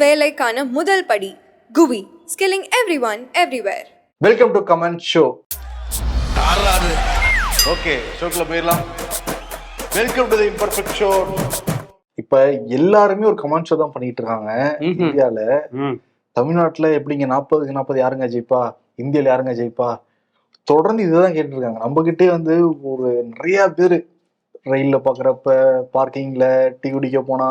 வேலைக்கான முதல் படி Guvi skilling every one everywhere welcome to comment show okay ஷோக்குள்ள போயிடலாம். Welcome to the imperfect show இப்ப எல்லாருமே ஒரு கமெண்ட் ஷோ தான் பண்ணிட்டு இருக்காங்க. இந்தியால. தமிழ்நாட்டுல எப்படிங்க நாற்பதுக்கு நாற்பது யாருங்க ஜெயிப்பா? இந்தியால யாருங்க ஜெயிப்பா? தொடர்ந்து இதுதான் கேட்டு இருக்காங்க நம்ம கிட்டே வந்து ஒரு நிறைய பேர். ரயில்ல பாக்குறப்ப பார்க்கிங்ல டீ குடிக்க போனா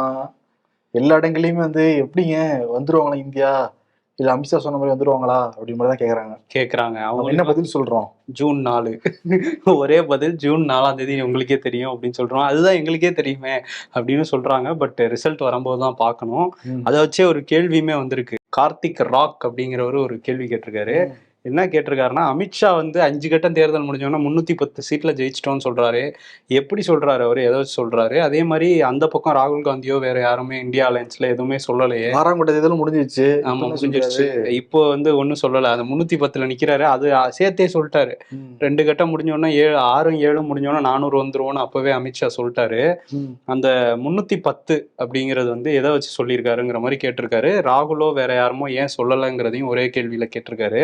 எல்லா இடங்கள்லயுமே வந்து எப்படிங்க வந்துருவாங்களா இந்தியா? இல்ல அமித்ஷா சொன்ன மாதிரி வந்துருவாங்களா? அப்படி மாதிரி தான் கேக்குறாங்க. கேக்குறாங்க. அவங்க என்ன பதில் சொல்றோம்? ஜூன் நாலு. ஒரே பதில் ஜூன் நாலாம் தேதி உங்களுக்கே தெரியும் அப்படின்னு சொல்றோம். அதுதான் எங்களுக்கே தெரியுமே அப்படின்னு சொல்றாங்க. பட் ரிசல்ட் வரும்போது தான் பார்க்கணும். அதை வச்சே ஒரு கேள்வியுமே வந்திருக்கு. கார்த்திக் ராக் அப்படிங்கிறவரு ஒரு கேள்வி கேட்டிருக்காரு. என்ன கேட்டிருக்காருன்னா அமித்ஷா வந்து அஞ்சு கட்டம் தேர்தல் முடிஞ்சோன்னா முன்னூத்தி பத்து சீட்ல ஜெயிச்சிட்டோம்னு சொல்றாரு. எப்படி சொல்றாரு அவர்? ஏதோ சொல்றாரு. அதே மாதிரி அந்த பக்கம் ராகுல் காந்தியோ வேற யாருமே இந்தியா அலையன்ஸ்ல எதுவுமே சொல்லலையே. ஆறாம் கட்ட தேர்தல் முடிஞ்சிருச்சு. ஆமா இப்ப என்ன முடிஞ்சிருச்சு? இப்போ வந்து ஒன்றும் சொல்லல. அந்த முன்னூத்தி பத்துல நிக்கிறாரு. அது சேர்த்தே சொல்லிட்டாரு. ரெண்டு கட்டம் முடிஞ்சோன்னா ஏழு ஆறும் ஏழும் முடிஞ்சோன்னா நானூறு வந்துருவோம்னு அப்பவே அமித்ஷா சொல்லிட்டாரு. அந்த முன்னூத்தி பத்து அப்படிங்கிறது வந்து எதை வச்சு சொல்லியிருக்காருங்கிற மாதிரி கேட்டிருக்காரு. ராகுலோ வேற யாருமோ ஏன் சொல்லலைங்கிறதையும் ஒரே கேள்வியில கேட்டிருக்காரு.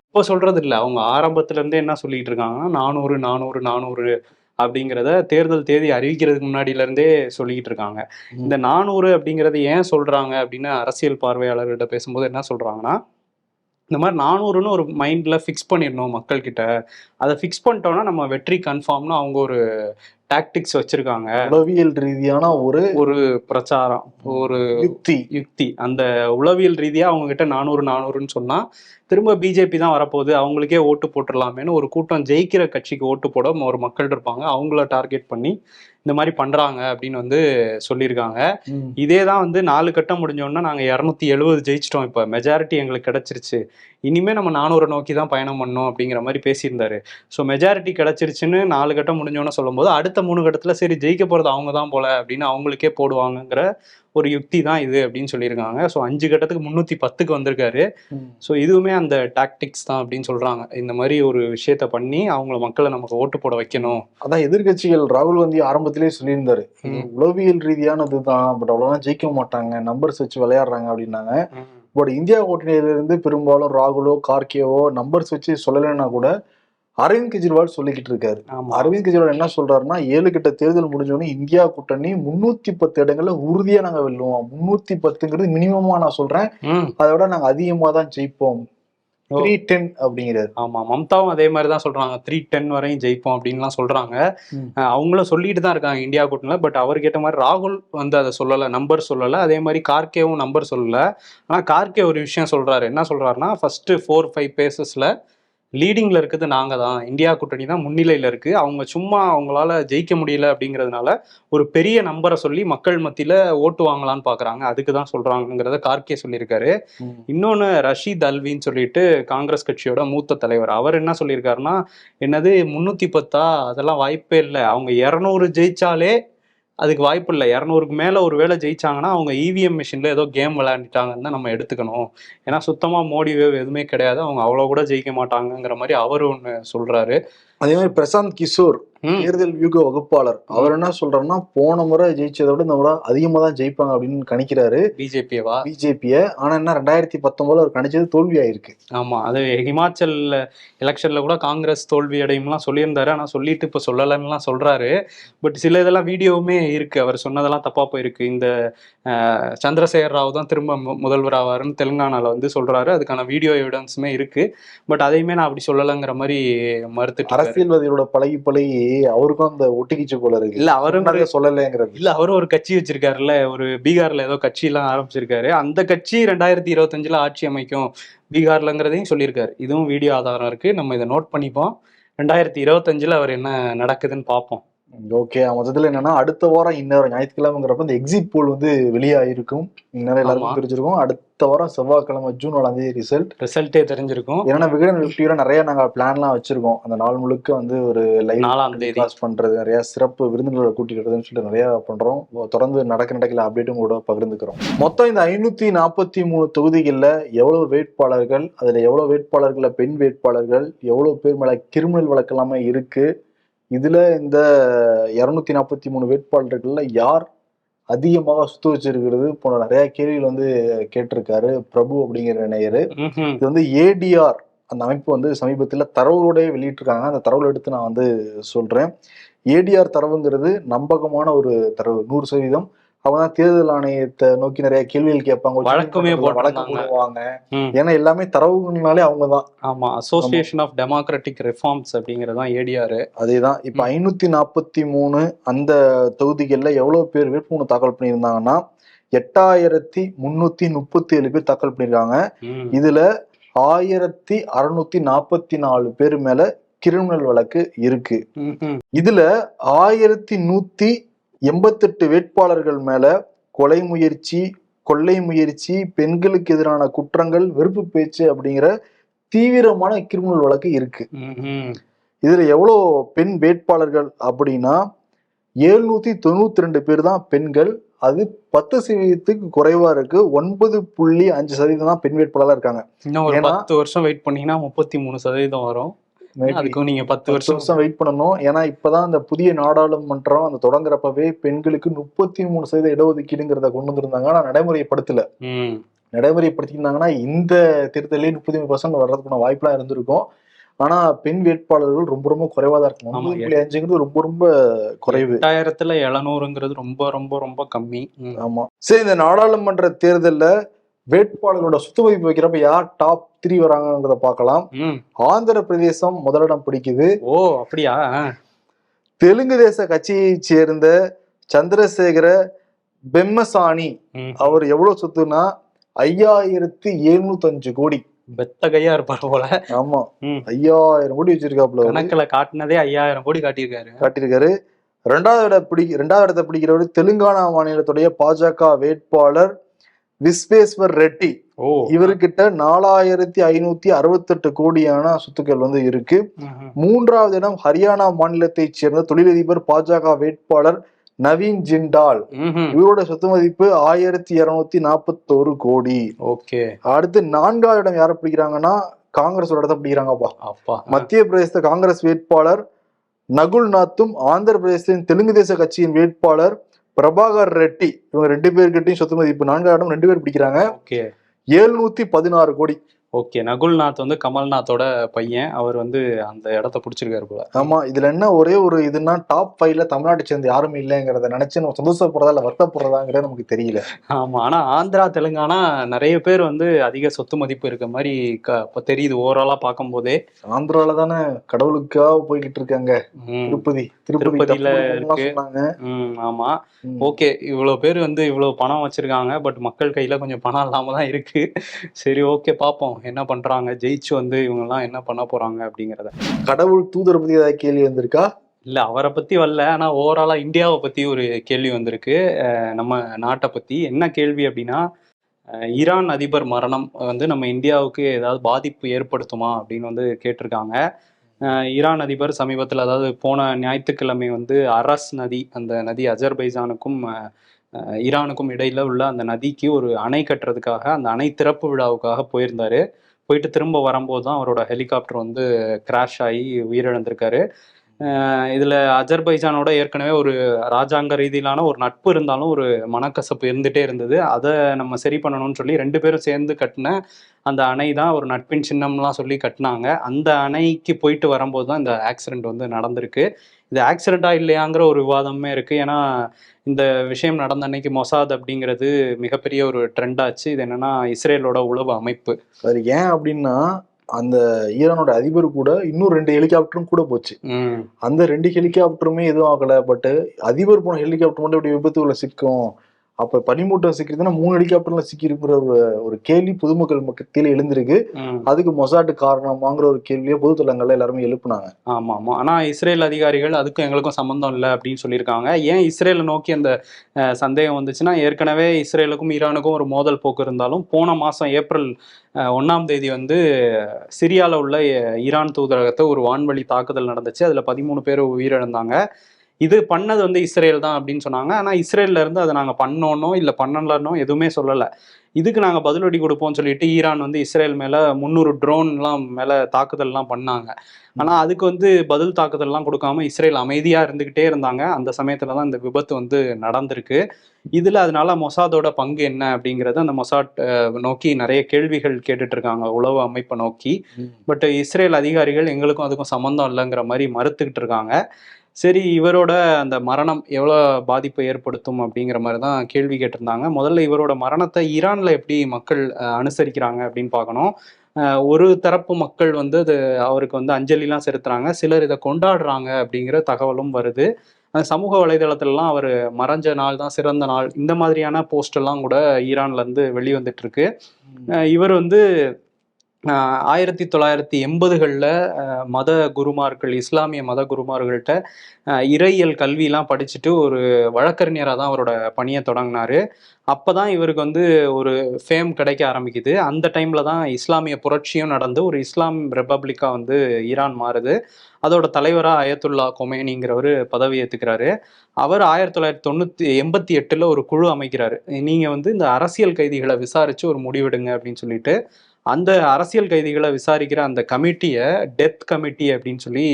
இப்போ சொல்றது இல்ல அவங்க ஆரம்பத்துல இருந்தே என்ன சொல்லிட்டு இருக்காங்கன்னா நானூறு நானூறு நானூறு அப்படிங்கிறத தேர்தல் தேதி அறிவிக்கிறதுக்கு முன்னாடில இருந்தே சொல்லிக்கிட்டு இருக்காங்க இந்த நானூறு அப்படிங்கறது ஏன் சொல்றாங்க அப்படின்னு அரசியல் பார்வையாளர்கிட்ட பேசும்போது என்ன சொல்றாங்கன்னா இந்த மாதிரி நானூறுன்னு ஒரு மைண்ட்ல ஃபிக்ஸ் பண்ணிடணும் மக்கள் கிட்ட அதை ஃபிக்ஸ் பண்ணிட்டோம்னா நம்ம வெற்றி கன்ஃபார்ம்னு அவங்க ஒரு டாக்டிக்ஸ் வச்சிருக்காங்க. உளவியல் ரீதியான ஒரு ஒரு பிரச்சாரம் ஒரு யுக்தி. யுக்தி. அந்த உளவியல் ரீதியா அவங்க கிட்ட நானூறு நானூறுன்னு சொன்னா திரும்ப பிஜேபி தான் வரப்போகுது. அவங்களுக்கே ஓட்டு போட்டுடலாமேன்னு ஒரு கூட்டம் ஜெயிக்கிற கட்சிக்கு ஓட்டு போட ஒரு மக்கள் இருப்பாங்க. அவங்கள டார்கெட் பண்ணி இந்த மாதிரி பண்றாங்க அப்படின்னு வந்து சொல்லியிருக்காங்க. இதே தான் வந்து நாலு கட்டம் முடிஞ்சோன்னா நாங்கள் இரநூத்தி எழுபது ஜெயிச்சிட்டோம். இப்போ மெஜாரிட்டி எங்களுக்கு கிடைச்சிருச்சு. இனிமே நம்ம நானூறு நோக்கி தான் பயணம் பண்ணோம் அப்படிங்கிற மாதிரி பேசியிருந்தாரு. ஸோ மெஜாரிட்டி கிடைச்சிருச்சுன்னு நாலு கட்டம் முடிஞ்சோன்னு சொல்லும்போது அடுத்த மூணு கட்டத்தில் சரி ஜெயிக்க போகிறது அவங்க தான் போல அப்படின்னு அவங்களுக்கே போடுவாங்கங்கிற ஒரு யுக்தி தான் இது அப்படின்னு சொல்லியிருக்காங்க. ஸோ அஞ்சு கட்டத்துக்கு முந்நூற்றி பத்துக்கு வந்திருக்காரு. ஸோ இதுவுமே அந்த டாக்டிக்ஸ் தான் அப்படின்னு சொல்கிறாங்க இந்த மாதிரி ஒரு விஷயத்த பண்ணி அவங்கள மக்களை நமக்கு ஓட்டு போட வைக்கணும். அதான் எதிர்க்கட்சிகள் ராகுல் காந்தி ஆரம்பத்திலே சொல்லியிருந்தாரு. உளவியல் ரீதியானது தான் பட் அவ்வளவுதான் ஜெயிக்க மாட்டாங்க நம்பர்ஸ் வச்சு விளையாடுறாங்க அப்படின்னாங்க. பட் இந்தியா கூட்டணியில இருந்து பெரும்பாலும் ராகுலோ கார்கேவோ நம்பர்ஸ் வச்சு சொல்லலைன்னா கூட அரவிந்த் கெஜ்ரிவால் சொல்லிக்கிட்டு இருக்காரு. அரவிந்த் கெஜ்ரிவால் என்ன சொல்றாருன்னா ஏழு கிட்ட தேர்தல் முடிஞ்சோடனே இந்தியா கூட்டணி முன்னூத்தி பத்து இடங்கள்ல உறுதியா நாங்க வெல்லுவோம். முன்னூத்தி பத்துங்கிறது மினிமமா நான் சொல்றேன். அதை விட நாங்க அதிகமா தான் ஜெயிப்போம். த்ரீ டென் அப்படிங்கிறாரு. ஆமா மம்தாவும் அதே மாதிரி தான் சொல்றாங்க. த்ரீ டென் வரையும் ஜெயிப்போம் அப்படின்லாம் சொல்றாங்க. அவங்களும் சொல்லிட்டு தான் இருக்காங்க இந்தியா கூட்டணியில். பட் அவருக்கு ஏற்ற மாதிரி ராகுல் வந்து அதை சொல்லலை நம்பர் சொல்லலை. அதே மாதிரி கார்கேவும் நம்பர் சொல்லல. ஆனா கார்கே ஒரு விஷயம் சொல்றாரு. என்ன சொல்றாருன்னா ஃபர்ஸ்ட் ஃபோர் ஃபைவ் பேசஸ்ல லீடிங்ல இருக்குது நாங்க தான். இந்தியா கூட்டணி தான் முன்னிலையில இருக்கு. அவங்க சும்மா அவங்களால ஜெயிக்க முடியல அப்படிங்கிறதுனால ஒரு பெரிய நம்பரை சொல்லி மக்கள் மத்தியில ஓட்டு வாங்கலாம்னு பாக்குறாங்க. அதுக்கு தான் சொல்றாங்கிறத கார்கே சொல்லியிருக்காரு. ம். இன்னொன்று ரஷீத் அல்வின்னு சொல்லிட்டு காங்கிரஸ் கட்சியோட மூத்த தலைவர். அவர் என்ன சொல்லியிருக்காருன்னா என்னது முன்னூத்தி பத்தா? அதெல்லாம் வாய்ப்பே இல்லை. அவங்க இரநூறு ஜெயிச்சாலே அதுக்கு வாய்ப்பு இல்லை. இரநூறுக்கு மேலே ஒரு வேலை ஜெயிச்சாங்கன்னா அவங்க இவிஎம் மிஷினில் ஏதோ கேம் விளையாண்டுட்டாங்கன்னு தான் நம்ம எடுத்துக்கணும். ஏன்னா சுத்தமாக மோடி வேவ் எதுவுமே கிடையாது. அவங்க அவ்வளோ கூட ஜெயிக்க மாட்டாங்கங்கிற மாதிரி அவர் ஒன்று சொல்கிறாரு அதே மாதிரி பிரசாந்த் கிஷோர் தேர்தல் வியூக வகுப்பாளர். அவர் என்ன சொல்றாருன்னா போன முறை ஜெயிச்சதை விட இந்த முறை அதிகமா தான் ஜெயிப்பாங்க அப்படின்னு கணிக்கிறாரு. பிஜேபியவா? பிஜேபிய. ஆனா என்ன ரெண்டாயிரத்தி பத்தொன்பதுல அவர் கணிச்சது தோல்வி ஆயிருக்கு ஆமா அது ஹிமாச்சல் எலெக்ஷன்ல கூட காங்கிரஸ் தோல்வி அடையும்லாம் சொல்லியிருந்தாரு. ஆனா சொல்லிட்டு இப்ப சொல்லலைன்னுலாம் சொல்றாரு. பட் சில இதெல்லாம் வீடியோவுமே இருக்கு. அவர் சொன்னதெல்லாம் தப்பா போயிருக்கு. இந்த சந்திரசேகர் ராவ் தான் திரும்ப முதல்வர் ஆவாருன்னு தெலுங்கானால வந்து சொல்றாரு. அதுக்கான வீடியோ எவிடன்ஸுமே இருக்கு. பட் அதையுமே நான் அப்படி சொல்லலைங்கிற மாதிரி மறுத்துட்டு. அரசியல்வாதிகளோட பழகி பழகி அவருக்கும் அந்த ஒட்டிக்கிச்சு போல இருக்கு. இல்ல அவரும் சொல்லலைங்கிறது. இல்ல அவரும் ஒரு கட்சி வச்சிருக்காருல்ல ஒரு பீகார்ல ஏதோ கட்சி எல்லாம் ஆரம்பிச்சிருக்காரு. அந்த கட்சி ரெண்டாயிரத்தி இருபத்தஞ்சுல ஆட்சி அமைக்கும் பீகார்லங்கிறதையும் சொல்லியிருக்காரு. இதுவும் வீடியோ ஆதாரம் இருக்கு. நம்ம இதை நோட் பண்ணிப்போம். ரெண்டாயிரத்தி இருபத்தஞ்சுல அவர் என்ன நடக்குதுன்னு பார்ப்போம். ஓகே மொத்தத்துல என்னன்னா அடுத்த வாரம் இன்னொரு ஞாயிற்றுக்கிழமைங்கிறப்ப இந்த எக்ஸிட் போல் வந்து வெளியாயிருக்கும். இந்நேரம் எல்லாருக்கும். தெரிஞ்சிருக்கும். அடுத்த வாரம் செவ்வாய்க்கிழமை ஜூன் நாலாம் தேதி ரிசல்ட் ரிசல்ட்டே தெரிஞ்சிருக்கும். ஏன்னா விகடன் நிஃப்டியோட நிறைய நாங்க பிளான்லாம் வச்சிருக்கோம். அந்த நாள் முழுக்க வந்து ஒரு லைவ் நாலாம் தேதி. கிளாஸ் பண்றது நிறைய சிறப்பு விருந்தினர்களை கூட்டிட்டு வரதுன்னு சொல்லிட்டு நிறைய பண்றோம். தொடர்ந்து நடக்க நடக்கல அப்டேட்டும் கூட பகிர்ந்துக்கிறோம். மொத்தம் இந்த ஐநூத்தி நாற்பத்தி மூணு தொகுதிகள்ல எவ்வளவு வேட்பாளர்கள் அதுல எவ்வளவு வேட்பாளர்கள்ல பெண் வேட்பாளர்கள் எவ்வளவு பேர் மேல கிரிமினல் வழக்கு எல்லாமே இருக்கு இதுல இந்த இருநூத்தி நாற்பத்தி மூணு வேட்பாளர்கள்ல யார் அதிகமாக சுத்து வச்சிருக்கிறது போன நிறைய கேள்விகள் வந்து கேட்டிருக்காரு பிரபு அப்படிங்கிற நேயரு. இது வந்து ஏடிஆர் அந்த அமைப்பு வந்து சமீபத்தில் தரவுகளோடய வெளியிட்டிருக்காங்க. அந்த தரவுகளை எடுத்து நான் வந்து சொல்றேன். ஏடிஆர் தரவுங்கிறது நம்பகமான ஒரு தரவு நூறு சதவீதம். அவங்க தான் தேர்தல் ஆணையத்தை நோக்கி நிறைய கேள்விகள் கேட்பாங்க. வழக்கமே வழக்கு. போடுவாங்க. ஏன்னா எல்லாமே தரவுகள்னாலே அவங்க தான் ஆமா அசோசியேஷன் ஆஃப் டெமோக்ராட்டிக் ரிஃபார்ம்ஸ் அப்படிங்கிறது தான் ஏடிஆர் அதேதான். இப்ப ஐநூத்தி நாற்பத்தி மூணு அந்த தொகுதிகள்ல எவ்வளவு பேர் வேட்புமனு தாக்கல் பண்ணியிருந்தாங்கன்னா எட்டாயிரத்தி முன்னூத்தி முப்பத்தி ஏழு பேர் தாக்கல் பண்ணியிருக்காங்க. இதுல ஆயிரத்தி அறுநூத்தி நாற்பத்தி நாலு பேர் மேல கிரிமினல் வழக்கு இருக்கு. இதுல ஆயிரத்தி நூத்தி எண்பத்தெட்டு வேட்பாளர்கள் மேல கொலை முயற்சி கொள்ளை முயற்சி பெண்களுக்கு எதிரான குற்றங்கள் வெறுப்பு பேச்சு அப்படிங்கிற தீவிரமான கிரிமினல் வழக்கு இருக்கு. இதுல எவ்வளோ பெண் வேட்பாளர்கள் அப்படின்னா எழுநூத்தி தொண்ணூத்தி ரெண்டு பேர் தான் பெண்கள். அது பத்து சதவீதத்துக்கு குறைவா இருக்கு. ஒன்பது புள்ளி அஞ்சு சதவீதம் தான் பெண் வேட்பாளராக இருக்காங்க. இன்னும் ஒரு பத்து வருஷம் வெயிட் பண்ணீங்கன்னா முப்பத்தி மூணு சதவீதம் வரும். அதுக்கும் நீங்க பத்து வருஷம் வருஷம் வெயிட் பண்ணணும். ஏன்னா இப்பதான் இந்த புதிய நாடாளுமன்றம் அந்த தொடங்குறப்பவே பெண்களுக்கு முப்பத்தி மூணு சதவீத இடஒதுக்கீடுங்கிறத கொண்டு வந்திருந்தாங்க. ஆனா நடைமுறைப்படுத்தல. நடைமுறைப்படுத்தியிருந்தாங்கன்னா இந்த தேர்தலே முப்பத்தி மூணு பர்சன்ட் வர்றதுக்கான வாய்ப்பெல்லாம் இருந்திருக்கும். ஆனா பெண் வேட்பாளர்கள் ரொம்ப ரொம்ப குறைவா தான் இருக்கும் ஒன்பது புள்ளி அஞ்சுங்கிறது ரொம்ப ரொம்ப குறைவு. எட்டாயிரத்துல எழுநூறுங்கிறது ரொம்ப ரொம்ப ரொம்ப கம்மி. ஆமா. சரி இந்த நாடாளுமன்ற தேர்தல்ல வேட்பாளர்களோட சுத்து மதிப்பு வைக்கிறப்ப யார் டாப் த்ரீ வராங்கன்றத பார்க்கலாம். ஆந்திர பிரதேசம் முதலிடம் பிடிக்குது. ஓ அப்படியா? தெலுங்கு தேச கட்சியைச் சேர்ந்த சந்திரசேகர பெம்மசாணி. அவர் எவ்வளவு சொத்துனா ஐயாயிரத்தி எழுநூத்தி அஞ்சு கோடி. பெத்த கையா இருப்பார் போல. ஆமா. ஐயாயிரம் கோடி வச்சிருக்காப்புல அவரு. கணக்குல காட்டுனதே ஐயாயிரம் கோடி காட்டியிருக்காரு. காட்டியிருக்காரு. ரெண்டாவது இடம் பிடி ரெண்டாவது இடத்தை பிடிக்கிறவர் தெலுங்கானா மாநிலத்துடைய பாஜக வேட்பாளர் விஸ்வேஸ்வர் ரெட்டி. இவர்கிட்ட நாலாயிரத்தி ஐநூத்தி அறுபத்தெட்டு கோடியான சொத்துக்கள் வந்து இருக்கு. மூன்றாவது இடம் ஹரியானா மாநிலத்தைச் சேர்ந்த தொழிலதிபர் பாஜக வேட்பாளர் நவீன் ஜிண்டால். இவரோட சொத்து மதிப்பு ஆயிரத்தி இருநூத்தி நாற்பத்தோரு கோடி. ஓகே. அடுத்து நான்காவது இடம் யாரை பிடிக்கிறாங்கன்னா காங்கிரஸோட இடத்த பிடிக்கிறாங்கப்பா. அப்பா. மத்திய பிரதேச காங்கிரஸ் வேட்பாளர் நகுல் நாத்தும் ஆந்திர பிரதேசத்தின் தெலுங்கு தேச கட்சியின் வேட்பாளர் பிரபாகர் ரெட்டி இவங்க ரெண்டு பேர்கிட்டயும் சொத்து மதிப்பு நான்காவது இடம் ரெண்டு பேர் பிடிக்கிறாங்க. ஓகே. எழுநூத்தி பதினாறு கோடி. ஓகே. நகுல்நாத் வந்து கமல்நாத்தோட பையன். அவர் வந்து அந்த இடத்த பிடிச்சிருக்காரு போல. ஆமா இதுல என்ன ஒரே ஒரு இதுன்னா டாப் ஃபைவ்ல தமிழ்நாட்டை சேர்ந்த யாருமே இல்லைங்கிறத நினைச்சு நம்ம சந்தோஷப்படுறதா இல்ல வருத்தப்படுறதாங்கிறது நமக்கு தெரியல. ஆமா. ஆனா ஆந்திரா தெலுங்கானா நிறைய பேர் வந்து அதிக சொத்து மதிப்பு இருக்க மாதிரி க- தெரியுது. ஓவராலா பார்க்கும்போதே. ஆந்திரால தானே கடவுளுக்காக போய்கிட்டு இருக்காங்க. திருப்பதி. திருப்பதியில இருக்கு. ஆமா. ஓகே இவ்வளவு பேர் வந்து இவ்வளவு பணம் வச்சிருக்காங்க பட் மக்கள் கையில கொஞ்சம் பணம் இல்லாம தான் இருக்கு. சரி ஓகே பாப்போம். என்ன பண்றாங்க? ஜெயிச்சு வந்து இவங்க எல்லாம் என்ன பண்ண போறாங்க அப்படிங்கறத. கடவுள் தூதரை பத்தி ஏதாவது கேள்வி வந்திருக்கா? இல்ல அவரை பத்தி வரல. ஆனா ஓவராலா இந்தியாவை பத்தி ஒரு கேள்வி வந்திருக்கு. நம்ம நாட்டை பத்தி என்ன கேள்வி அப்படின்னா ஈரான் அதிபர் மரணம் வந்து நம்ம இந்தியாவுக்கு ஏதாவது பாதிப்பு ஏற்படுத்துமா அப்படின்னு வந்து கேட்டிருக்காங்க. ஈரான் அதிபர் சமீபத்தில் அதாவது போன ஞாயிற்றுக்கிழமை வந்து அரஸ் நதி அந்த நதி அஜர்பைஜானுக்கும் ஈரானுக்கும் இடையில உள்ள அந்த நதிக்கு ஒரு அணை கட்டுறதுக்காக அந்த அணை திறப்பு விழாவுக்காக போயிருந்தாரு. போயிட்டு திரும்ப வரும்போது தான் அவரோட ஹெலிகாப்டர் வந்து கிராஷ் ஆகி உயிரிழந்திருக்காரு. இதில் அஜர்பைஜானோட ஏற்கனவே ஒரு ராஜாங்க ரீதியிலான ஒரு நட்பு இருந்தாலும் ஒரு மனக்கசப்பு இருந்துகிட்டே இருந்தது. அதை நம்ம சரி பண்ணணும்னு சொல்லி ரெண்டு பேரும் சேர்ந்து கட்டின அந்த அணை தான் ஒரு நட்பின் சின்னம்லாம் சொல்லி கட்டினாங்க. அந்த அணைக்கு போயிட்டு வரும்போது தான் இந்த ஆக்சிடென்ட் வந்து நடந்திருக்கு. இது ஆக்சிடென்டா இல்லையாங்கிற ஒரு விவாதமே இருக்குது ஏன்னா இந்த விஷயம் நடந்த அன்னைக்கு மொசாத் அப்படிங்கிறது மிகப்பெரிய ஒரு ட்ரெண்ட் ஆச்சு. இது என்னென்னா இஸ்ரேலோட உளவு அமைப்பு. அது ஏன் அப்படின்னா அந்த ஈரானோட அதிபர் கூட இன்னும் ரெண்டு ஹெலிகாப்டரும் கூட போச்சு. அந்த ரெண்டு ஹெலிகாப்டருமே எதுவும் ஆகல பட் அதிபர் போன ஹெலிகாப்டர் மட்டும் இப்படி விபத்துக்குள்ள சிக்கும் அப்ப பனிமூட்டம் சிக்கிறதுனா மூணு ஹெலிகாப்டர்ல சிக்கி இருக்கிற ஒரு கேள்வி பொதுமக்கள் மத்தியில எழுந்திருக்கு. அதுக்கு மொசாட்டு காரணமாங்கிற ஒரு கேள்வியை பொதுத்தளங்கள்ல எல்லாருமே எழுப்புனாங்க. ஆமா ஆமா. ஆனா இஸ்ரேல் அதிகாரிகள் அதுக்கும் எங்களுக்கும் சம்பந்தம் இல்லை அப்படின்னு சொல்லியிருக்காங்க. ஏன் இஸ்ரேலை நோக்கி அந்த சந்தேகம் வந்துச்சுன்னா ஏற்கனவே இஸ்ரேலுக்கும் ஈரானுக்கும் ஒரு மோதல் போக்கு இருந்தாலும் போன மாசம் ஏப்ரல் ஒண்ணாம் தேதி வந்து சிரியால உள்ள ஈரான் தூதரகத்தை ஒரு வான்வழி தாக்குதல் நடந்துச்சு. அதுல பதிமூணு பேர் உயிரிழந்தாங்க. இது பண்ணது வந்து இஸ்ரேல் தான் அப்படின்னு சொன்னாங்க. ஆனால் இஸ்ரேல்ல இருந்து அதை நாங்கள் பண்ணோனோ இல்லை பண்ணலனோ எதுவுமே சொல்லலை. இதுக்கு நாங்கள் பதிலடி கொடுப்போம்னு சொல்லிட்டு ஈரான் வந்து இஸ்ரேல் மேலே முந்நூறு ட்ரோன்லாம் மேலே தாக்குதல்லாம் பண்ணாங்க. ஆனால் அதுக்கு வந்து பதில் தாக்குதல்லாம் கொடுக்காம இஸ்ரேல் அமைதியாக இருந்துக்கிட்டே இருந்தாங்க. அந்த சமயத்தில் தான் இந்த விபத்து வந்து நடந்திருக்கு. இதில் அதனால மொசாதோட பங்கு என்ன அப்படிங்கிறது அந்த மொசாட் நோக்கி நிறைய கேள்விகள் கேட்டுட்டு இருக்காங்க உளவு அமைப்பை நோக்கி. பட் இஸ்ரேல் அதிகாரிகள் எங்களுக்கும் அதுக்கும் சம்மந்தம் இல்லைங்கிற மாதிரி மறுத்துக்கிட்டு இருக்காங்க. சரி இவரோட அந்த மரணம் எவ்வளோ பாதிப்பை ஏற்படுத்தும் அப்படிங்கிற மாதிரி தான் கேள்வி கேட்டிருந்தாங்க. முதல்ல இவரோட மரணத்தை ஈரானில் எப்படி மக்கள் அனுசரிக்கிறாங்க அப்படின்னு பார்க்கணும். ஒரு தரப்பு மக்கள் வந்து அது அவருக்கு வந்து அஞ்சலிலாம் செலுத்துறாங்க. சிலர் இதை கொண்டாடுறாங்க அப்படிங்கிற தகவலும் வருது. சமூக வலைதளத்திலலாம் அவர் மறைஞ்ச நாள் தான் சிறந்த நாள். இந்த மாதிரியான போஸ்ட் எல்லாம் கூட ஈரான்ல இருந்து வெளிவந்துட்டு இருக்கு. இவர் வந்து ஆயிரத்தி தொள்ளாயிரத்தி எண்பதுகளில் மத குருமார்கள் இஸ்லாமிய மத குருமார்கள்ட்ட இறையியல் கல்வியெலாம் படிச்சுட்டு ஒரு வழக்கறிஞராக தான் அவரோட பணியை தொடங்கினாரு. அப்போ தான் இவருக்கு வந்து ஒரு ஃபேம் கிடைக்க ஆரம்பிக்குது. அந்த டைமில் தான் இஸ்லாமிய புரட்சியும் நடந்து ஒரு இஸ்லாம் ரிப்பப்ளிக்காக வந்து ஈரான் மாறுது. அதோட தலைவராக அயத்துல்லா கொமேனிங்கிறவர் பதவி ஏற்றுக்கிறாரு அவர் ஆயிரத்தி தொள்ளாயிரத்தி தொண்ணூற்றி எண்பத்தி எட்டில் ஒரு குழு அமைக்கிறாரு. நீங்கள் வந்து இந்த அரசியல் கைதிகளை விசாரித்து ஒரு முடிவெடுங்க அப்படின்னு சொல்லிட்டு அந்த அரசியல் கைதிகளை விசாரிக்கிற அந்த கமிட்டியை டெத் கமிட்டி அப்படின்னு சொல்லி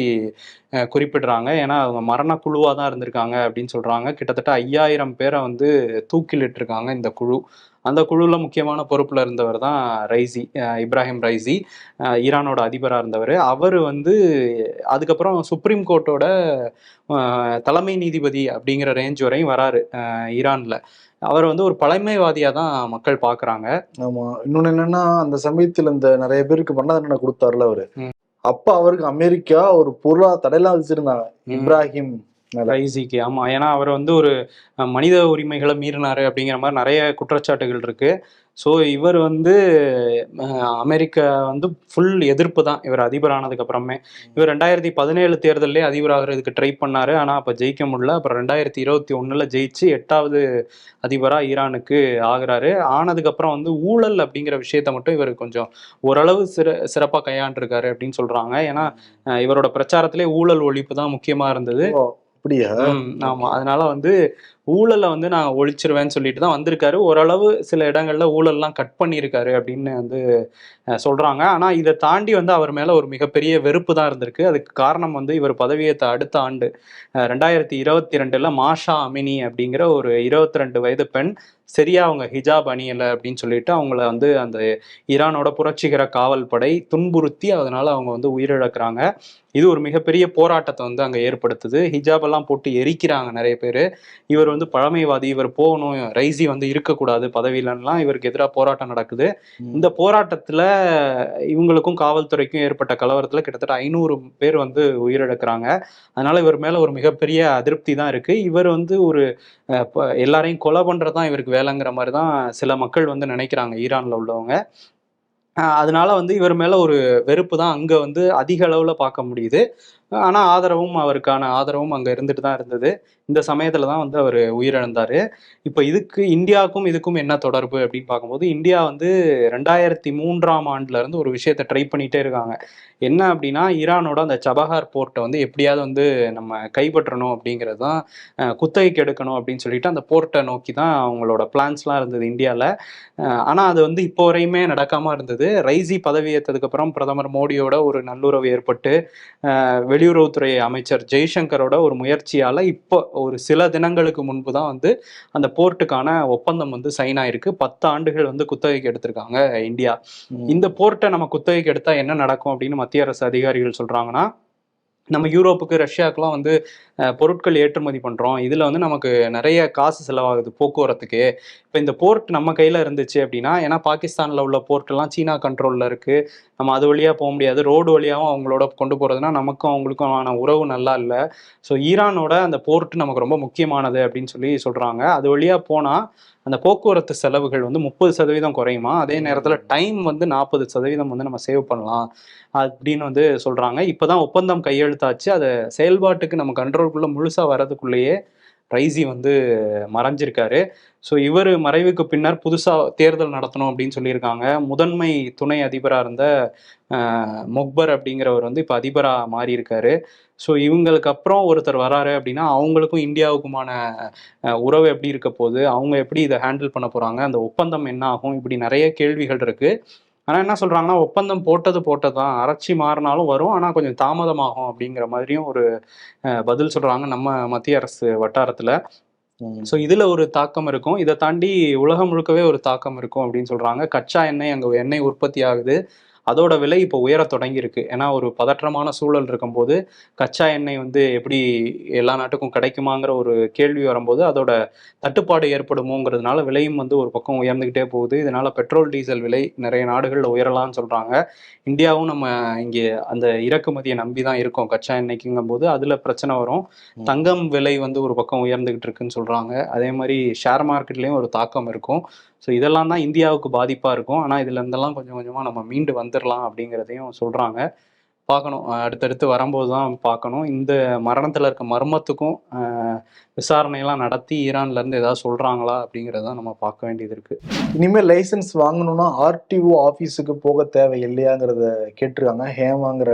குறிப்பிடுறாங்க. ஏன்னா அவங்க மரண குழுவாக தான் இருந்திருக்காங்க அப்படின்னு சொல்கிறாங்க கிட்டத்தட்ட ஐயாயிரம் பேரை வந்து தூக்கிலிட்டிருக்காங்க இந்த குழு. அந்த குழுவில் முக்கியமான பொறுப்பில் இருந்தவர் தான் ரைசி இப்ராஹிம் ரைசி. ஈரானோட அதிபராக இருந்தவர். அவர் வந்து அதுக்கப்புறம் சுப்ரீம் கோர்ட்டோட தலைமை நீதிபதி அப்படிங்கிற ரேஞ்ச் வரையும் வராரு ஈரான்ல. அவர் வந்து ஒரு பழமைவாதியாக தான் மக்கள் பார்க்குறாங்க ஆமா. இன்னொன்னு என்னன்னா அந்த சமயத்துல இந்த நிறைய பேருக்கு பண்ண தண்டனை கொடுத்தாருல அவரு. அப்ப அவருக்கு அமெரிக்கா ஒரு பொருளா தடையெல்லாம் வச்சிருந்தாங்க இப்ராஹிம். ரைசிக்கு ஆமா ஏன்னா அவர் வந்து ஒரு மனித உரிமைகளை மீறினாரு அப்படிங்கிற மாதிரி நிறைய குற்றச்சாட்டுகள் இருக்கு. ஸோ இவர் வந்து அமெரிக்கா வந்து ஃபுல் எதிர்ப்பு தான். இவர் அதிபர் ஆனதுக்கு அப்புறமே. இவர் ரெண்டாயிரத்தி பதினேழு தேர்தலே அதிபராகிறதுக்கு ட்ரை பண்ணாரு. ஆனால் அப்போ ஜெயிக்க முடியல. அப்புறம் ரெண்டாயிரத்தி இருபத்தி ஒண்ணுல ஜெயிச்சு எட்டாவது அதிபராக ஈரானுக்கு ஆகுறாரு. ஆனதுக்கப்புறம் வந்து ஊழல் அப்படிங்கிற விஷயத்த மட்டும் இவர் கொஞ்சம் ஓரளவு சிற சிறப்பாக கையாண்டிருக்காரு அப்படின்னு சொல்றாங்க. ஏன்னா இவரோட பிரச்சாரத்திலே ஊழல் ஒழிப்பு தான் முக்கியமா இருந்தது. அப்படியா? ஆமா. அதனால வந்து ஊழலை வந்து நான் ஒழிச்சிருவேன்னு சொல்லிட்டு தான் வந்திருக்காரு. ஓரளவு சில இடங்கள்ல ஊழல்லாம் கட் பண்ணியிருக்காரு அப்படின்னு வந்து சொல்றாங்க. ஆனா இதை தாண்டி வந்து அவர் மேல ஒரு மிகப்பெரிய வெறுப்பு தான் இருந்திருக்கு. அதுக்கு காரணம் வந்து இவர் பதவியேற்ற அடுத்த ஆண்டு ரெண்டாயிரத்தி இருபத்தி ரெண்டுல மாஷா அமினி அப்படிங்கிற ஒரு இருபத்தி ரெண்டு வயது பெண் சரியா அவங்க ஹிஜாப் அணியலை அப்படின்னு சொல்லிட்டு அவங்கள வந்து அந்த ஈரானோட புரட்சிகர காவல் படை துன்புறுத்தி அதனால அவங்க வந்து உயிரிழக்கிறாங்க. இது ஒரு மிகப்பெரிய போராட்டத்தை வந்து அங்கே ஏற்படுத்துது. ஹிஜாப் எல்லாம் போட்டு எரிக்கிறாங்க நிறைய பேர். இவர் வந்து பழமைவாதி இவர் போகணும் ரைசி வந்து இருக்கக்கூடாது பதவியிலலாம் இவருக்கு எதிராக போராட்டம் நடக்குது. இந்த போராட்டத்தில் இவங்களுக்கும் காவல்துறைக்கும் ஏற்பட்ட கலவரத்தில் கிட்டத்தட்ட ஐநூறு பேர் வந்து உயிரிழக்கிறாங்க. அதனால இவர் மேலே ஒரு மிகப்பெரிய அதிருப்தி தான் இருக்கு. இவர் வந்து ஒரு எல்லாரையும் கொலை பண்ணுறது தான் இவருக்கு வேலைங்கிற மாதிரி தான் சில மக்கள் வந்து நினைக்கிறாங்க ஈரானில் உள்ளவங்க. அதனால வந்து இவர் மேல ஒரு வெறுப்பு தான் அங்க வந்து அதிக அளவுல பார்க்க முடியுது. ஆனா ஆதரவும் அவருக்கான ஆதரவும் அங்க இருந்துட்டு தான் இருந்தது. இந்த சமயத்துல தான் வந்து அவர் உயிரிழந்தாரு. இப்போ இதுக்கு இந்தியாவுக்கும் இதுக்கும் என்ன தொடர்பு அப்படின்னு பார்க்கும்போது இந்தியா வந்து ரெண்டாயிரத்தி மூன்றாம் ஆண்டுல இருந்து ஒரு விஷயத்தை ட்ரை பண்ணிட்டே இருக்காங்க. என்ன அப்படின்னா ஈரானோட அந்த சபஹார் போர்ட்டை வந்து எப்படியாவது வந்து நம்ம கைப்பற்றணும் அப்படிங்கிறது தான் குத்தகைக்கு எடுக்கணும் அப்படின்னு சொல்லிட்டு அந்த போர்ட்டை நோக்கி தான் அவங்களோட பிளான்ஸ்லாம் இருந்தது இந்தியாவில் ஆனால் அது வந்து இப்போ வரையுமே நடக்காம இருந்தது. ரைசி பதவி ஏற்றதுக்கப்புறம் பிரதமர் மோடியோட ஒரு நல்லுறவு ஏற்பட்டு வெளியுறவுத்துறை அமைச்சர் ஜெய்சங்கரோட ஒரு முயற்சியால் இப்போ ஒரு சில தினங்களுக்கு முன்பு தான் வந்து அந்த போர்ட்டுக்கான ஒப்பந்தம் வந்து சைன் ஆயிருக்கு பத்து ஆண்டுகள் வந்து குத்தகைக்கு எடுத்திருக்காங்க இந்தியா. இந்த போர்ட்டை நம்ம குத்தகைக்கு எடுத்தா என்ன நடக்கும் அப்படின்னு மத்திய அரசு அதிகாரிகள் சொல்றாங்கன்னா நம்ம யூரோப்புக்கு ரஷ்யாவுக்குலாம் வந்து பொருட்கள் ஏற்றுமதி பண்ணுறோம் இதில் வந்து நமக்கு நிறைய காசு செலவாகுது போக்குவரத்துக்கு. இப்போ இந்த போர்ட் நம்ம கையில் இருந்துச்சு அப்படின்னா ஏன்னா பாகிஸ்தானில் உள்ள போர்ட்டெல்லாம் சீனா கண்ட்ரோலில் இருக்குது நம்ம அது வழியாக போக முடியாது. ரோடு வழியாகவும் அவங்களோட கொண்டு போகிறதுனா நமக்கும் அவங்களுக்கும் ஆன உறவு நல்லா இல்லை. ஸோ ஈரானோட அந்த போர்ட் நமக்கு ரொம்ப முக்கியமானது அப்படின்னு சொல்லி சொல்கிறாங்க அது வழியாக போனால் அந்த போக்குவரத்து செலவுகள் வந்து முப்பது சதவீதம் குறையுமா? அதே நேரத்தில் டைம் வந்து நாற்பது சதவீதம் வந்து நம்ம சேவ் பண்ணலாம் அப்படின்னு வந்து சொல்கிறாங்க இப்போ தான் ஒப்பந்தம் கையெழுத்தாச்சு. அதை செயல்பாட்டுக்கு நம்ம கண்ட்ரோல் கண்ட்ரோல்குள்ளே முழுசாக வரதுக்குள்ளேயே ரைசி வந்து மறைஞ்சிருக்காரு. ஸோ இவர் மறைவுக்கு பின்னர் புதுசாக தேர்தல் நடத்தணும் அப்படின்னு சொல்லியிருக்காங்க. முதன்மை துணை அதிபராக இருந்த மொக்பர் அப்படிங்கிறவர் வந்து இப்போ அதிபராக மாறியிருக்காரு. ஸோ இவங்களுக்கு அப்புறம் ஒருத்தர் வராரு அப்படின்னா அவங்களுக்கும் இந்தியாவுக்குமான உறவு எப்படி இருக்க போகுது? அவங்க எப்படி இதை ஹேண்டில் பண்ண போகிறாங்க அந்த ஒப்பந்தம் என்ன ஆகும்? இப்படி நிறைய கேள்விகள் இருக்குது ஆனால் என்ன சொல்கிறாங்கன்னா ஒப்பந்தம் போட்டது போட்டது தான் அரைச்சி மாறினாலும் வரும். ஆனால் கொஞ்சம் தாமதமாகும் அப்படிங்கிற மாதிரியும் ஒரு அஹ், பதில் சொல்கிறாங்க நம்ம மத்திய அரசு வட்டாரத்தில். ஸோ இதில் ஒரு தாக்கம் இருக்கும். இதை தாண்டி உலகம் முழுக்கவே ஒரு தாக்கம் இருக்கும் அப்படின்னு சொல்கிறாங்க கச்சா எண்ணெய் அங்கே எண்ணெய் உற்பத்தி ஆகுது. அதோட விலை இப்போ உயர தொடங்கியிருக்கு. ஏன்னா ஒரு பதற்றமான சூழல் இருக்கும்போது கச்சா எண்ணெய் வந்து எப்படி எல்லா நாட்டுக்கும் கிடைக்குமாங்கிற ஒரு கேள்வி வரும்போது அதோட தட்டுப்பாடு ஏற்படுமோங்கிறதுனால விலையும் வந்து ஒரு பக்கம் உயர்ந்துக்கிட்டே போகுது. இதனால பெட்ரோல் டீசல் விலை நிறைய நாடுகளில் உயரலாம்னு சொல்கிறாங்க இந்தியாவும் நம்ம இங்கே அந்த இறக்குமதியை நம்பி தான் இருக்கோம் கச்சா எண்ணெய்க்குங்கும் போது அதில் பிரச்சனை வரும். தங்கம் விலை வந்து ஒரு பக்கம் உயர்ந்துகிட்டு இருக்குன்னு சொல்கிறாங்க அதே மாதிரி ஷேர் மார்க்கெட்லேயும் ஒரு தாக்கம் இருக்கும். ஸோ இதெல்லாம் தான் இந்தியாவுக்கு பாதிப்பாக இருக்கும். ஆனால் இதுல இருந்தெல்லாம் கொஞ்சம் கொஞ்சமாக நம்ம மீண்டு வந்துடலாம் அப்படிங்கிறதையும் சொல்கிறாங்க பார்க்கணும். அடுத்தடுத்து வரும்போது தான் பார்க்கணும். இந்த மரணத்தில் இருக்க மர்மத்துக்கும் விசாரணையெல்லாம் நடத்தி ஈரான்ல இருந்து ஏதாவது சொல்கிறாங்களா அப்படிங்கிறத நம்ம பார்க்க வேண்டியது இருக்குது இனிமேல் லைசென்ஸ் வாங்கணும்னா ஆர்டிஓ ஆபீஸுக்கு போக தேவை இல்லையாங்கிறத கேட்டிருக்காங்க. ஹேமாங்கிற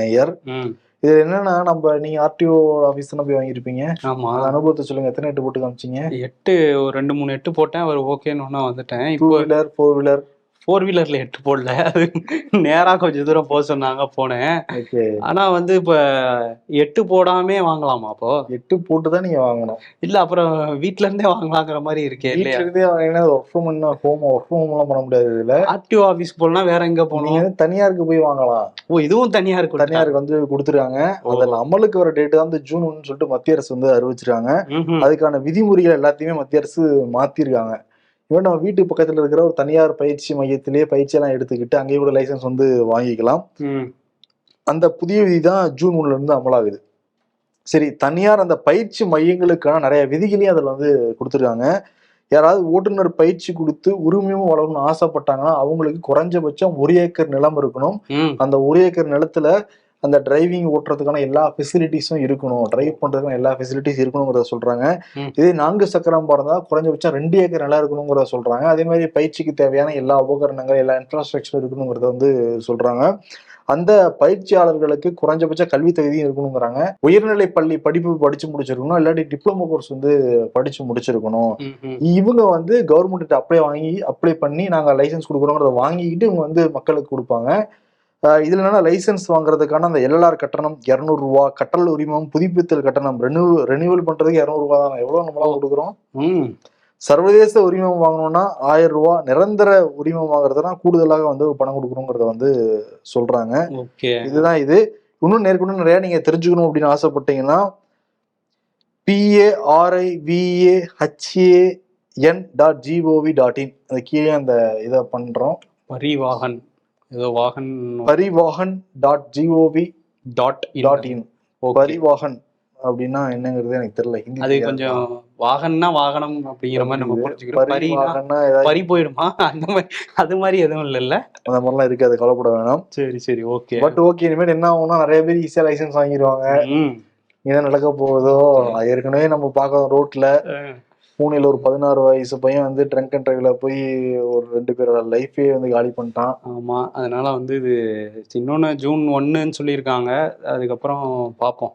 நேயர் ம். இது என்னன்னா நம்ம நீங்க ஆர்டிஓ ஆபீஸ் தானே போய் வாங்கியிருப்பீங்க. அந்த அனுபவத்தை சொல்லுங்க. எத்தனை எட்டு போட்டு காமிச்சீங்க? எட்டு ஒரு ரெண்டு மூணு எட்டு போட்டேன். அவர் ஓகேன்னு ஒன்றா வந்துட்டேன். Two wheeler four wheeler four வீலரில் எட்டு போடல. அது நேராக கொஞ்சம் தூரம் போக சொன்னாங்க போனேன். ஆனால் வந்து இப்போ எட்டு போடாமே வாங்கலாமா அப்போ? எட்டு போட்டு தான் நீங்க வாங்கணும். இல்லை அப்புறம் வீட்ல இருந்தே வாங்கலாங்கிற மாதிரி இருக்கே இல்லையா? வாங்கினா work from home work from ஹோம்லாம் பண்ண முடியாது இதுல. ஆர்டிஓ ஆஃபீஸ் போனா வேற எங்க போகணும்? தனியாருக்கு போய் வாங்கலாம். ஓ இதுவும் தனியா இருக்கு தனியாருக்கு வந்து கொடுத்துருக்காங்க. அதுல அமலுக்கு வர டேட் வந்து ஜூன் ஒன்னு சொல்லிட்டு மத்திய அரசு வந்து அறிவிச்சிருக்காங்க. அதுக்கான விதிமுறைகள் எல்லாத்தையுமே மத்திய அரசு மாத்திருக்காங்க. இவன் நம்ம வீட்டு பக்கத்துல இருக்கிற ஒரு தனியார் பயிற்சி மையத்திலேயே பயிற்சி எல்லாம் எடுத்துக்கிட்டு அங்கேயே கூட லைசன்ஸ் வந்து வாங்கிக்கலாம். அந்த புதிய விதி தான் ஜூன் ஒண்ணுல இருந்து அமலாகுது. சரி தனியார் அந்த பயிற்சி மையங்களுக்கான நிறைய விதிகளையும் அதில் வந்து கொடுத்துருக்காங்க. யாராவது ஓட்டுநர் பயிற்சி கொடுத்து உரிமையும் வளரணும்னு ஆசைப்பட்டாங்கன்னா அவங்களுக்கு குறைஞ்சபட்சம் ஒரு ஏக்கர் நிலம் இருக்கணும். அந்த ஒரு ஏக்கர் நிலத்துல அந்த டிரைவிங் ஓட்டுறதுக்கான எல்லா ஃபெசிலிட்டிஸும் இருக்கணும். டிரைவ் பண்றதுக்கான எல்லா ஃபெசிலிட்டிஸ் இருக்கணுங்கிறத சொல்றாங்க. இதே நான்கு சக்கரம் இருந்தா குறைஞ்சபட்சம் ரெண்டு ஏக்கர் நிலம் இருக்கணுங்கிறத சொல்றாங்க. அதே மாதிரி பயிற்சிக்கு தேவையான எல்லா உபகரணங்கள் எல்லா இன்ஃப்ராஸ்ட்ரக்சர் இருக்கணுங்கிறத வந்து சொல்றாங்க. அந்த பயிற்சியாளர்களுக்கு குறைஞ்சபட்ச கல்வி தகுதியும் இருக்கணுங்கிறாங்க. உயர்நிலை பள்ளி படிப்பு படிச்சு முடிச்சிருக்கணும். இல்லாட்டி டிப்ளமோ கோர்ஸ் வந்து படிச்சு முடிச்சிருக்கணும். இவங்க வந்து கவர்மெண்ட் அப்ளை வாங்கி அப்ளை பண்ணி நாங்க லைசன்ஸ் கொடுக்குறோங்கிறத வாங்கிக்கிட்டு இவங்க வந்து மக்களுக்கு கொடுப்பாங்க. இதுல என்னன்னா லைசன்ஸ் வாங்குறதுக்கான அந்த எல்எல்ஆர் கட்டணம் இருநூறு ரூபா கட்டல் உரிமம் புதுப்பித்தல் கட்டணம் ரெனியூ ரெனியூவல் பண்றதுக்கு இருநூறு ரூபா தான்? எவ்வளவு நம்மளால கொடுக்குறோம்? ம். சர்வதேச உரிமம் வாங்கணும்னா ஆயிரம் ரூபா நிரந்தர உரிமம் வாங்குறதுனா கூடுதலாக வந்து பணம் கொடுக்கணுங்கிறத வந்து சொல்றாங்க. ஓகே. இதுதான் இது. இன்னும் நேர்கொண்டு நிறைய நீங்க தெரிஞ்சுக்கணும் அப்படின்னு ஆசைப்பட்டீங்கன்னா P A R I V A H A N dot G O V dot in அது கீழே அந்த இதை பண்றோம். பரிவாகன். ஏதோ Vahan Parivahan dot G O V dot dot in Parivahan அப்படின்னா என்னங்கிறது எனக்கு தெரியல. ஹிந்தி அது. கொஞ்சம் வாகன்னா வாகனம் அப்படிங்கிற மாதிரி நம்ம புரிஞ்சுக்கிறோம். பறி போயிடுமா? அந்த மாதிரி அது மாதிரி எதுவும் இல்லைல்ல அந்த மாதிரிலாம் இருக்கு அது கவலைப்பட வேணாம். சரி சரி ஓகே பட் ஓகே இனிமேல் என்ன ஆகும்னா நிறைய பேர் ஈஸியா லைசன்ஸ் வாங்கிடுவாங்க என்ன நடக்க போகுதோ ஏற்கனவே நம்ம பார்க்கறோம் ரோட்ல பூனேல ஒரு பதினாறு வயசு பையன் வந்து ட்ரங்க் அண்ட் டிரைவ்ல போய் ஒரு ரெண்டு பேரோட லைஃபே வந்து காலி பண்ணிட்டான். ஆமா அதனால வந்து இது இன்னொன்று ஜூன் ஒன்றுன்னு சொல்லியிருக்காங்க. அதுக்கப்புறம் பார்ப்போம்.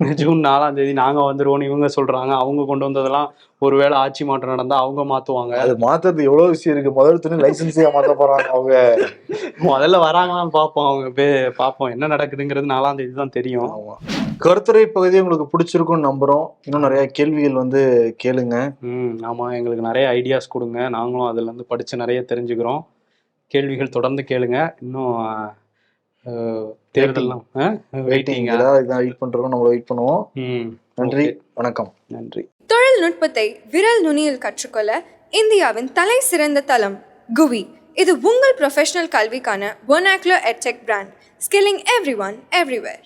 ஜூன் நாலாம் தேதி நாங்க வந்துருவோம்னு இவங்க சொல்றாங்க. அவங்க கொண்டு வந்ததெல்லாம் ஒருவேளை ஆட்சி மாற்றம் நடந்தா அவங்க மாத்துவாங்க. அது மாத்துறது எவ்வளவு விஷயம் இருக்கு. முதல் துணி லைசன்ஸே மாத்த போறாங்க அவங்க. முதல்ல வராங்களான்னு பார்ப்போம். அவங்க பே பார்ப்போம். என்ன நடக்குதுங்கிறது நாலாம் தேதி தான் தெரியும். ஆமா. கருத்துரை பகுதி உங்களுக்கு பிடிச்சிருக்கும்னு நம்புறோம். இன்னும் நிறைய கேள்விகள் வந்து கேளுங்க. ம் ஆமா எங்களுக்கு நிறைய ஐடியாஸ் கொடுங்க. நாங்களும் அதுல இருந்து படிச்சு நிறைய தெரிஞ்சுக்கிறோம். கேள்விகள் தொடர்ந்து கேளுங்க. இன்னும் தேர்தல்லாம் வெயிட்டிங் இதான் வெயிட் பண்றோம் நம்மள வெயிட் பண்ணுவோம். ம் நன்றி. வணக்கம். நன்றி. தொழில்நுட்பத்தை விரல் நுனியில் கற்றுக்கொள்ள இந்தியாவின் தலை சிறந்த தளம் குவி. இது உங்கள் ப்ரொஃபஷனல் கல்விக்கான ஒனாக்லோ edtech brand skilling every one everywhere